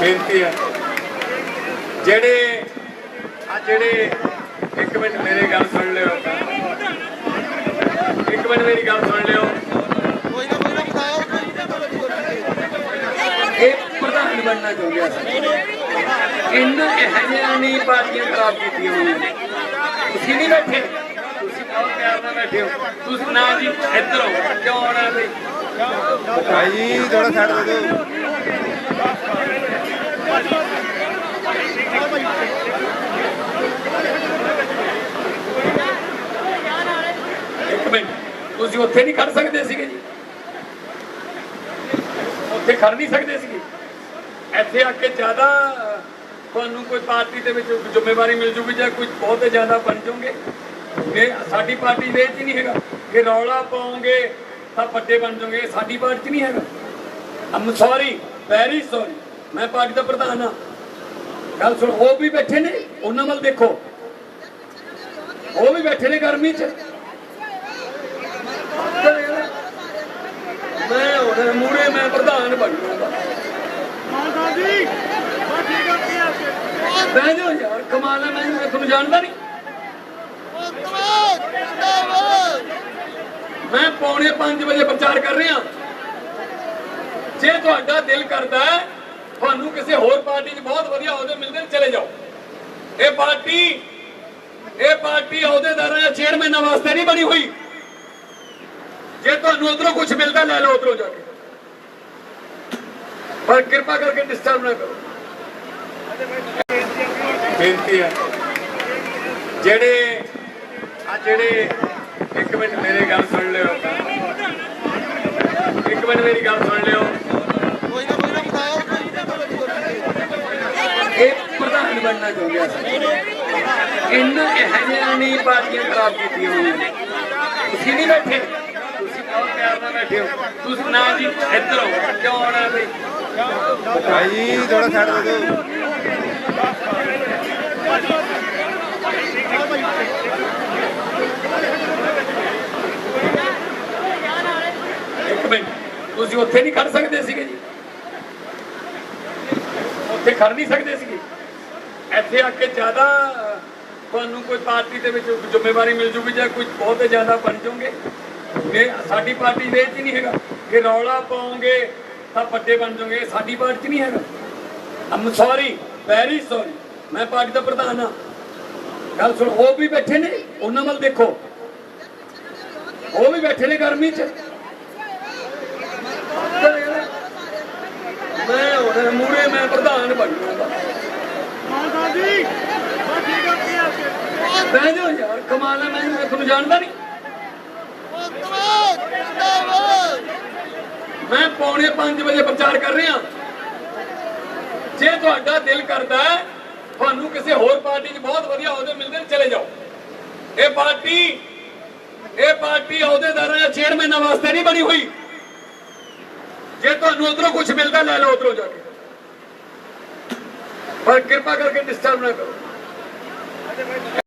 ਬੇਨਤੀ ਹੈ ਜਿਹੜੇ ਆ ਜਿਹੜੇ ਇੱਕ ਮਿੰਟ ਮੇਰੀ ਗੱਲ ਸੁਣ ਲਿਓ। ਇੱਕ ਮਿੰਟ ਮੇਰੀ ਗੱਲ ਸੁਣ ਲਿਓ। ਕੋਈ ਨਾ ਕੋਈ ਨਾ ਬਤਾਓ ਕੋਈ ਨਾ ਇਹ ਪ੍ਰਧਾਨ ਬਣਨਾ ਚਾਹੁੰਦੇ ਆ। ਇਹਨਾਂ ਇਹ ਜਿਹੀਆਂ ਨਹੀਂ ਪਾਰਟੀਆਂ ਖਰਾਬ ਕੀਤੀਆਂ ਹੋਈਆਂ। ਨੇ ਤੁਸੀਂ ਨਹੀਂ ਬੈਠੇ। ਤੁਸੀਂ ਬਹੁਤ ਪਿਆਰ ਨਾਲ ਬੈਠੇ ਹੋ। ਤੁਸੀਂ ਨਾ ਜੀ ਇੱਧਰ ਹੋ ਕਿਉਂ ਆਉਣਾ ਬਈ ਭਾਈ ਥੋੜਾ ਸਾਈਡ ਦੇ। ਦਿਓ ਇੱਕ ਮਿੰਟ ਤੁਸੀਂ ਉੱਥੇ ਨਹੀਂ ਖੜ ਸਕਦੇ ਸੀਗੇ ਜੀ। ਉੱਥੇ ਖੜ ਨਹੀਂ ਸਕਦੇ ਸੀਗੇ। ਇੱਥੇ ਆ ਕੇ ਜ਼ਿਆਦਾ, ਤੁਹਾਨੂੰ ਕੋਈ ਪਾਰਟੀ ਦੇ ਵਿੱਚ ਜ਼ਿੰਮੇਵਾਰੀ ਮਿਲ ਜੂਗੀ ਜਾਂ ਕੁਝ ਬਹੁਤ ਜ਼ਿਆਦਾ ਬਣ ਜਾਓਗੇ? ਇਹ ਸਾਡੀ ਪਾਰਟੀ ਦੇ ਵਿੱਚ ਨਹੀਂ ਹੈਗਾ। ਕਿ ਰੌਲਾ ਪਾਓਗੇ ਤਾਂ ਵੱਡੇ ਬਣ ਜਾਓਗੇ। ਸਾਡੀ ਪਾਰਟੀ 'ਚ ਨਹੀਂ ਹੈਗਾ। ਅਮ ਸੌਰੀ ਵੈਰੀ ਸੌਰੀ ਮੈਂ ਪਾਰਟੀ ਦਾ ਪ੍ਰਧਾਨ ਹਾਂ। ਗੱਲ ਸੁਣ, ਉਹ ਵੀ ਬੈਠੇ ਨੇ। ਉਹਨਾਂ ਵੱਲ ਦੇਖੋ। ਉਹ ਵੀ ਬੈਠੇ ਨੇ ਗਰਮੀ 'ਚ ਮੈਂ ਹੁਣ ਮੂਰੇ ਮੈਂ ਪ੍ਰਧਾਨ ਬਣੂਗਾ ਬਹਿ ਜਾਓ ਯਾਰ ਕਮਾਲ ਹੈ ਮੈਂ ਤੁਹਾਨੂੰ ਜਾਣਦਾ ਨਹੀਂ। ਮੈਂ ਪੌਣੇ 5 ਵਜੇ ਪ੍ਰਚਾਰ ਕਰ ਰਿਹਾ। ਜੇ ਤੁਹਾਡਾ ਦਿਲ ਕਰਦਾ ਤੁਹਾਨੂੰ ਕਿਸੇ ਹੋਰ ਪਾਰਟੀ 'ਚ ਬਹੁਤ ਵਧੀਆ ਅਹੁਦੇ ਮਿਲਦੇ ਨੇ ਚਲੇ ਜਾਓ। ਇਹ ਪਾਰਟੀ ਇਹ ਪਾਰਟੀ ਅਹੁਦੇਦਾਰਾਂ ਜਾਂ ਚੇਅਰਮੈਨਾਂ ਵਾਸਤੇ ਨਹੀਂ ਬਣੀ ਹੋਈ। ਜੇ ਤੁਹਾਨੂੰ ਉਧਰੋਂ ਕੁਝ ਮਿਲਦਾ ਲੈ ਲਓ ਉਧਰੋਂ ਜਾ ਕੇ। ਪਰ ਕਿਰਪਾ ਕਰਕੇ ਡਿਸਟਰਬ ਨਾ ਕਰੋ। ਬੇਨਤੀ ਹੈ। ਜਿਹੜੇ, ਆ ਜਿਹੜੇ, ਇੱਕ ਮਿੰਟ ਮੇਰੀ ਗੱਲ ਸੁਣ ਲਿਓ। ਇੱਕ ਮਿੰਟ ਮੇਰੀ ਗੱਲ ਸੁਣ ਲਿਓ। ਇਹ ਪ੍ਰਧਾਨ ਬਣਨਾ ਚਾਹੁੰਦੇ ਆ। ਇਹਨਾਂ ਇਹ ਨਹੀਂ ਪਾਰਟੀਆਂ ਖਰਾਬ ਕੀਤੀਆਂ ਹੋਈਆਂ। ਤੁਸੀਂ ਨਹੀਂ ਬੈਠੇ। ਤੁਸੀਂ ਬਹੁਤ ਪਿਆਰ ਨਾਲ ਬੈਠੇ ਹੋ। ਤੁਸੀਂ ਨਾ ਜੀ ਇੱਧਰ ਹੋ ਕਿਉਂ ਆਉਣਾ ਬਈ? ਭਾਈ ਥੋੜਾ ਸਾਈਡ ਦੇ ਦਿਓ। ਇੱਕ ਮਿੰਟ, ਤੁਸੀਂ ਉੱਥੇ ਨਹੀਂ ਖੜ ਸਕਦੇ ਸੀਗੇ ਜੀ। ਉੱਥੇ ਖੜ ਨਹੀਂ ਸਕਦੇ ਸੀਗੇ। ਇੱਥੇ ਆ ਕੇ ਜ਼ਿਆਦਾ, ਤੁਹਾਨੂੰ ਕੋਈ ਪਾਰਟੀ ਦੇ ਵਿੱਚ ਜ਼ਿੰਮੇਵਾਰੀ ਮਿਲ ਜੂਗੀ ਜਾਂ ਕੁਝ ਬਹੁਤ ਜ਼ਿਆਦਾ ਬਣ ਜਾਓਗੇ? ਇਹ ਸਾਡੀ ਪਾਰਟੀ ਦੇ ਵਿੱਚ ਹੀ ਨਹੀਂ ਹੈਗਾ। ਕਿ ਰੌਲਾ ਪਾਉਂਗੇ ਤਾਂ ਵੱਡੇ ਬਣ ਜਾਓਗੇ, ਸਾਡੀ ਪਾਰਟੀ 'ਚ ਨਹੀਂ ਹੈਗਾ। ਅਮ ਸੌਰੀ ਵੈਰੀ ਸੌਰੀ ਮੈਂ ਪਾਰਟੀ ਦਾ ਪ੍ਰਧਾਨ ਹਾਂ। ਗੱਲ ਸੁਣ, ਉਹ ਵੀ ਬੈਠੇ ਨੇ, ਉਹਨਾਂ ਵੱਲ ਦੇਖੋ। ਉਹ ਵੀ ਬੈਠੇ ਨੇ ਗਰਮੀ 'ਚ। ਮੈਂ ਹੁਣ ਮੂਰੇ ਮੈਂ ਪ੍ਰਧਾਨ ਬਣੂਗਾ ਬਹਿ ਜਾਓ ਯਾਰ, ਕਮਾਲ ਹੈ, ਮੈਂ ਤੁਹਾਨੂੰ ਜਾਣਦਾ ਨਹੀਂ ਮੈਂ ਪੌਣੇ 5 ਵਜੇ ਪ੍ਰਚਾਰ ਕਰ ਰਿਹਾ। ਜੇ ਤੁਹਾਡਾ ਦਿਲ ਕਰਦਾ ਤੁਹਾਨੂੰ ਕਿਸੇ ਹੋਰ ਪਾਰਟੀ 'ਚ ਬਹੁਤ ਵਧੀਆ ਅਹੁਦੇ ਮਿਲਦੇ ਨੇ, ਚਲੇ ਜਾਓ। ਇਹ ਪਾਰਟੀ ਇਹ ਪਾਰਟੀ ਅਹੁਦੇਦਾਰਾਂ ਜਾਂ ਚੇਅਰਮੈਨਾਂ ਵਾਸਤੇ ਨਹੀਂ ਬਣੀ ਹੋਈ। ਜੇ ਤੁਹਾਨੂੰ ਉਧਰੋਂ ਕੁਝ ਮਿਲਦਾ, ਲੈ ਲਓ ਉਧਰੋਂ ਜਾ ਕੇ। ਪਰ ਕਿਰਪਾ ਕਰਕੇ ਡਿਸਟਰਬ ਨਾ ਕਰੋ।